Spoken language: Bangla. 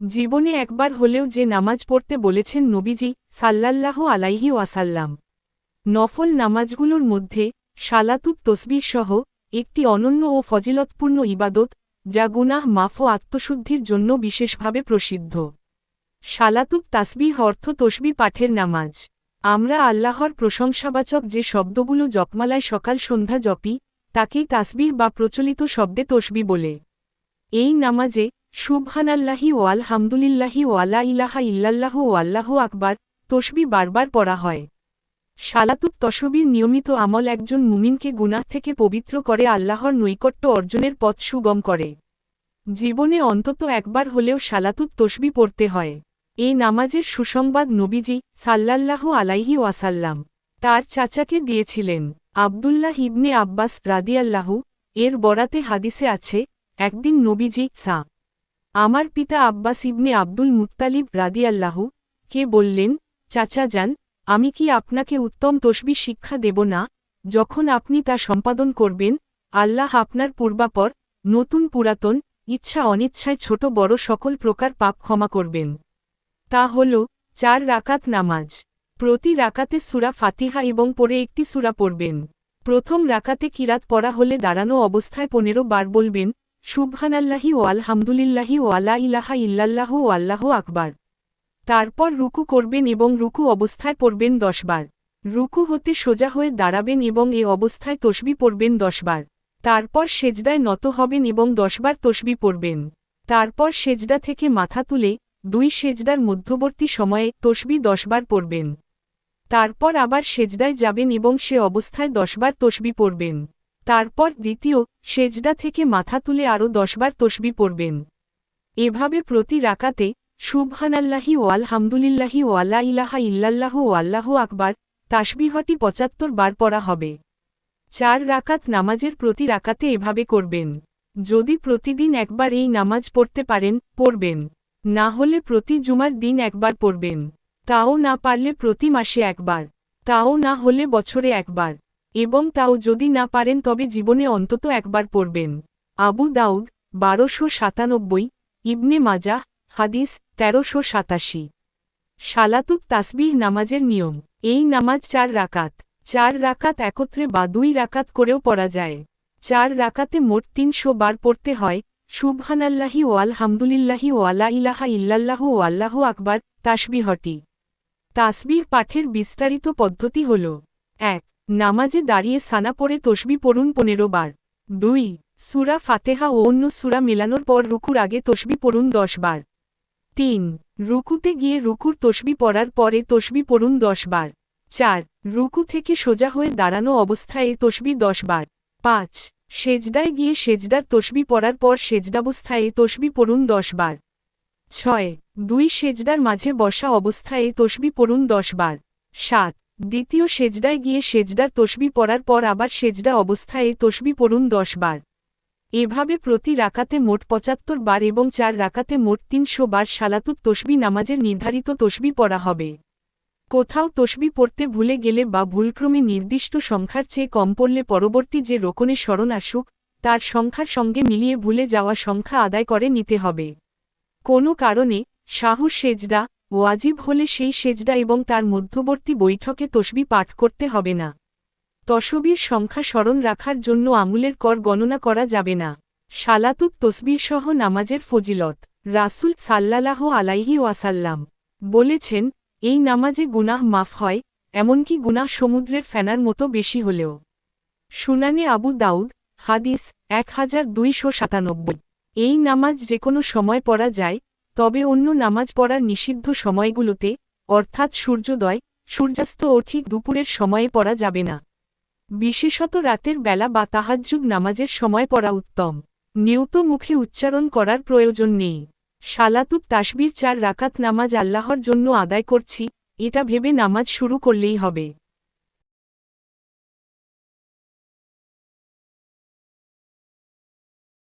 জীবনে একবার হলেও যে নামাজ পড়তে বলেছেন নবীজি, সাল্লাল্লাহ আলাইহি ওয়াসাল্লাম। নফল নামাজগুলোর মধ্যে সালাতুত তসবিহ সহ একটি অনন্য ও ফজিলতপূর্ণ ইবাদত, যা গুনাহ মাফ ও আত্মশুদ্ধির জন্য বিশেষভাবে প্রসিদ্ধ। সালাতুত তাসবিহ অর্থ তসবি পাঠের নামাজ। আমরা আল্লাহর প্রশংসাবাচক যে শব্দগুলো জপমালায় সকাল সন্ধ্যা জপি, তাকেই তাসবিহ বা প্রচলিত শব্দে তসবি বলে। এই নামাজে সুবহানাল্লাহি ও আলহামদুলিল্লাহি ও আলা ইলাহা ইল্লাল্লাহ আল্লাহ আকবার, তসবি বারবার পড়া হয়। সালাতুত তসবির নিয়মিত আমল একজন মুমিনকে গুনাহ থেকে পবিত্র করে আল্লাহর নৈকট্য অর্জনের পথ সুগম করে। জীবনে অন্তত একবার হলেও সালাতুত তসবি পড়তে হয়। এই নামাজের সুসংবাদ নবীজি সাল্লাল্লাহু আলাইহি ওয়াসাল্লাম তার চাচাকে দিয়েছিলেন। আবদুল্লাহ ইবনে আব্বাস রাদিয়াল্লাহু এর বরাতে হাদিসে আছে, একদিন নবীজি সা আমার পিতা আব্বাস ইবনে আব্দুল মুত্তালিব রাদিয়াল্লাহু কে বললেন, চাচা যান, আমি কি আপনাকে উত্তম তসবি শিক্ষা দেব না? যখন আপনি তা সম্পাদন করবেন, আল্লাহ আপনার পূর্বাপর, নতুন পুরাতন, ইচ্ছা অনিচ্ছায় ছোট বড় সকল প্রকার পাপ ক্ষমা করবেন। তা হল, চার রাকাত নামাজ। প্রতি রাকাতে সুরা ফাতিহা এবং পরে একটি সুরা পড়বেন। প্রথম রাকাতে কিরাত পড়া হলে দাঁড়ানো অবস্থায় পনেরো বার বলবেন সুবহানাল্লাহি ও আলহামদুলিল্লাহি ও আলা ইলাহা ইল্লাল্লাহ ও আল্লাহ আকবার। তারপর রুকু করবেন এবং রুকু অবস্থায় পড়বেন দশবার রুকু হতে সোজা হয়ে দাঁড়াবেন এবং এ অবস্থায় তসবি পড়বেন দশবার তারপর সেজদায় নত হবেন এবং দশবার তসবি পড়বেন। তারপর সেজদা থেকে মাথা তুলে দুই সেজদার মধ্যবর্তী সময়ে তসবি দশবার পড়বেন। তারপর আবার সেজদায় যাবেন এবং সে অবস্থায় দশবার তসবি পড়বেন। তারপর দ্বিতীয়, সেজদা থেকে মাথা তুলে আরও দশবার তসবি পড়বেন। এভাবে প্রতি রাকাতে, সুবহানাল্লাহি ও আলহামদুলিল্লাহি ও আল্লা ইলাহা ইল্লাল্লাহ আল্লাহ আকবার, তাসবিহটি পঁচাত্তর বার পড়া হবে। চার রাকাত নামাজের প্রতি রাকাতে এভাবে করবেন। যদি প্রতিদিন একবার এই নামাজ পড়তে পারেন, পড়বেন। না হলে প্রতি জুমার দিন একবার পড়বেন। তাও না পারলে প্রতি মাসে একবার। তাও না হলে বছরে একবার। এবং তাও যদি না পারেন তবে জীবনে অন্তত একবার পড়বেন। আবু দাউদ, বারোশো সাতানব্বই, ইবনে মাজাহ, হাদিস, তেরোশো সাতাশি। সালাতুত তাসবিহ নামাজের নিয়ম। এই নামাজ চার রাকাত। চার রাকাত একত্রে বা দুই রাকাত করেও পড়া যায়। চার রাকাতে মোট তিনশো বার পড়তে হয়। সুবহানাল্লাহি ও আলহামদুলিল্লাহি ও আলা ইলাহা ইল্লাল্লাহ আল্লাহ আকবার তাসবিহটি। তাসবিহ পাঠের বিস্তারিত পদ্ধতি হল, এক নামাজে দাঁড়িয়ে সানা পড়ে তসবি পড়ুন পনেরো বার। দুই, সুরা ফাতেহা ও অন্য সুরা মেলানোর পর রুকুর আগে তসবি পড়ুন দশ বার। তিন, রুকুতে গিয়ে রুকুর তসবি পড়ার পরে তসবি পড়ুন দশ বার। চার, রুকু থেকে সোজা হয়ে দাঁড়ানো অবস্থায় তসবি দশ বার। পাঁচ, সেজদায় গিয়ে সেজদার তসবি পড়ার পর সেজদাবস্থায় তসবি পড়ুন দশ বার। ছয়, দুই সেজদার মাঝে বসা অবস্থায় তসবি পড়ুন দশ বার। সাত দ্বিতীয় সেজদায় গিয়ে সেজদার তসবি পড়ার পর আবার সেজদা অবস্থায় তসবি পড়ুন দশ বার। এভাবে প্রতি রাকাতে মোট পঁচাত্তর বার এবং চার রাকাতে মোট তিনশো বার সালাতুত তসবি নামাজের নির্ধারিত তসবি পড়া হবে। কোথাও তসবি পড়তে ভুলে গেলে বা ভুলক্রমে নির্দিষ্ট সংখ্যার চেয়ে কম পড়লে পরবর্তী যে রোকনে স্মরণ আসুক, তার সংখ্যার সঙ্গে মিলিয়ে ভুলে যাওয়া সংখ্যা আদায় করে নিতে হবে। কোনো কারণে শাহু সেজদা ওয়াজিব হলে সেই সেজদা এবং তার মধ্যবর্তী বৈঠকে তসবি পাঠ করতে হবে না। তসবির সংখ্যা স্মরণ রাখার জন্য আঙুলের কর গণনা করা যাবে না। সালাতুত তসবির সহ নামাজের ফজিলত। রাসুল সাল্লাহ আলাইহি ওয়াসাল্লাম বলেছেন, এই নামাজে গুনাহ মাফ হয়, এমনকি গুনাহ সমুদ্রের ফেনার মতো বেশি হলেও। সুনানে আবু দাউদ, হাদিস এক হাজার দুইশো সাতানব্বই। এই নামাজ যে কোনো সময় পড়া যায় তবে অন্য নামাজ পড়ার নিষিদ্ধ সময়গুলোতে, অর্থাৎ সূর্যোদয়, সূর্যাস্ত ও ঠিক দুপুরের সময়ে পড়া যাবে না। বিশেষত রাতের বেলা বা তাহাজ্জুদ নামাজের সময় পড়া উত্তম। নিয়ত মুখে উচ্চারণ করার প্রয়োজন নেই। সালাতুত তাসবির চার রাকাত নামাজ আল্লাহর জন্য আদায় করছি, এটা ভেবে নামাজ শুরু করলেই হবে।